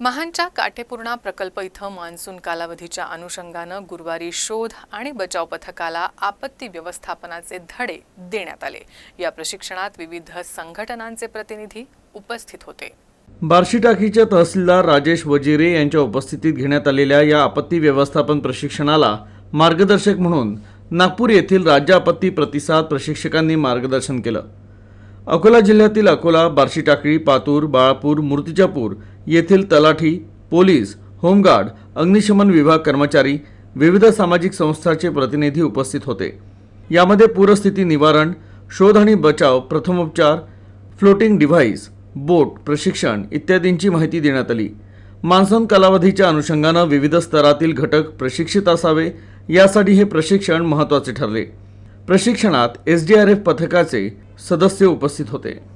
महानच्या काटेपूर्णा प्रकल्प इथं मान्सून कालावधीच्या अनुषंगानं गुरुवारी शोध आणि बचाव पथकाला आपत्ती व्यवस्थापनाचे धडे देण्यात आले. या प्रशिक्षणात विविध संघटनांचे प्रतिनिधी उपस्थित होते. बार्शी टाकीचे तहसीलदार राजेश वजिरे यांच्या उपस्थितीत घेण्यात आलेल्या या आपत्ती व्यवस्थापन प्रशिक्षणाला मार्गदर्शक म्हणून नागपूर येथील राज्य आपत्ती प्रतिसाद प्रशिक्षकांनी मार्गदर्शन केलं. अकोला जिल्ह्यातील अकोला बार्शी टाकळी पातूर बाळापूर मूर्तिजापूर येथील तलाठी पोलीस होमगार्ड अग्निशमन विभाग कर्मचारी विविध सामाजिक संस्थांचे प्रतिनिधी उपस्थित होते. यामध्ये पूरस्थिती निवारण शोध आणि बचाव प्रथमोपचार फ्लोटिंग डिव्हाइस बोट प्रशिक्षण इत्यादींची माहिती देण्यात आली. मान्सून कालावधीच्या अनुषंगानं विविध स्तरातील घटक प्रशिक्षित असावे यासाठी हे प्रशिक्षण महत्त्वाचे ठरले. प्रशिक्षणात एस डी आर एफ पथकाचे सदस्य उपस्थित होते।